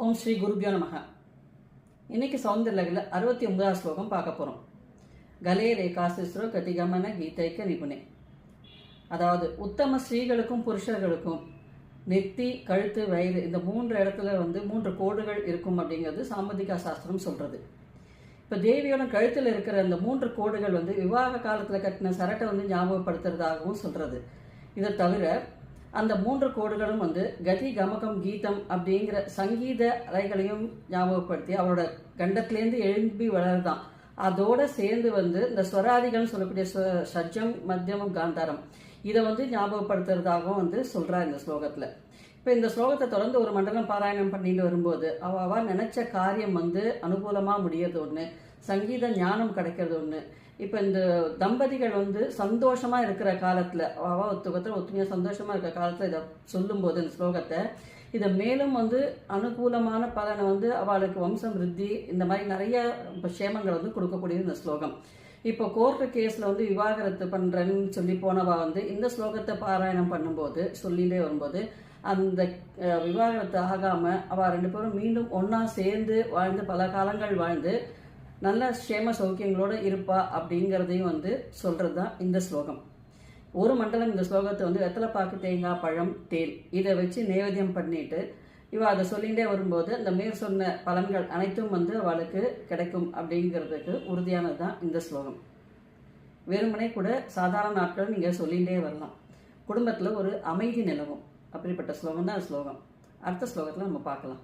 ஓம் ஸ்ரீ குருபியோ நமக. இன்னைக்கு சௌந்தர்லகில் அறுபத்தி ஒன்பதாம் ஸ்லோகம் பார்க்க போகிறோம் கலே ரேகாசிஸ்ரோ கதிகமன கீதைக்க நிபுணே. அதாவது உத்தம ஸ்ரீகளுக்கும் புருஷர்களுக்கும் நெத்தி கழுத்து வயிறு இந்த மூன்று இடத்துல வந்து மூன்று கோடுகள் இருக்கும் அப்படிங்கிறது சாம்பதிகா சாஸ்திரம் சொல்கிறது இப்போ தேவியோட கழுத்தில் இருக்கிற அந்த மூன்று கோடுகள் வந்து விவாக காலத்தில் கட்டின சரட்டை வந்து ஞாபகப்படுத்துறதாகவும் சொல்கிறது இதை தவிர அந்த மூன்று கோடுகளும் வந்து கதி கமகம் கீதம் அப்படிங்கிற சங்கீத அலைகளையும் ஞாபகப்படுத்தி அவரோட கண்டத்திலேருந்து எழும்பி வளர்தான் அதோட சேர்ந்து வந்து இந்த ஸ்வராதிகள்னு சொல்லக்கூடிய ஸ்வ- ஷட்ஜம் மத்தியமம் காந்தாரம் இதை வந்து ஞாபகப்படுத்துறதாகவும் வந்து சொல்றா இந்த ஸ்லோகத்துல. இப்போ இந்த ஸ்லோகத்தை தொடர்ந்து ஒரு மண்டலம் பாராயணம் பண்ணிட்டு வரும்போது அவ அவ நினைச்ச காரியம் வந்து அனுகூலமாக முடியறது ஒன்று சங்கீத ஞானம் கிடைக்கிறது ஒன்று இப்போ இந்த தம்பதிகள் வந்து சந்தோஷமாக இருக்கிற காலத்தில் அவ ஒத்துக்கத்தில் ஒத்துமையாக சந்தோஷமாக இருக்கிற காலத்தில் இதை சொல்லும்போது இந்த ஸ்லோகத்தை இதை மேலும் வந்து அனுகூலமான பலனை வந்து அவளுக்கு வம்சம் விருத்தி இந்த மாதிரி நிறைய க்ஷேமங்கள் வந்து கொடுக்கக்கூடியது இந்த ஸ்லோகம். இப்போ கோர்ட்டு கேஸில் வந்து விவாகரத்து பண்ணுறேன்னு சொல்லி போனவா வந்து இந்த ஸ்லோகத்தை பாராயணம் பண்ணும்போது சொல்லிட்டே வரும்போது அந்த விவாகரத்து ஆகாமல் அவள் ரெண்டு பேரும் மீண்டும் ஒன்றா சேர்ந்து வாழ்ந்து பல காலங்கள் வாழ்ந்து நல்ல சேம சௌக்கியங்களோட இருப்பா அப்படிங்கிறதையும் வந்து சொல்கிறது தான் இந்த ஸ்லோகம். ஒரு மண்டலம் இந்த ஸ்லோகத்தை வந்து வெத்தலை பாக்கு தேங்காய் பழம் தேன் இதை வச்சு நைவேத்தியம் பண்ணிட்டு இவ அதை சொல்லிகிட்டே வரும்போது அந்த மேற் சொன்ன பலன்கள் அனைத்தும் வந்து அவளுக்கு கிடைக்கும் அப்படிங்கிறதுக்கு உறுதியானது தான் இந்த ஸ்லோகம். வெறுமனே கூட சாதாரண நாட்கள் நீங்கள் சொல்லிகிட்டே வரலாம். குடும்பத்தில் ஒரு அமைதி நிலவும். அப்படிப்பட்ட ஸ்லோகம் தான் ஸ்லோகம். அடுத்த ஸ்லோகத்தில் நம்ம பார்க்கலாம்.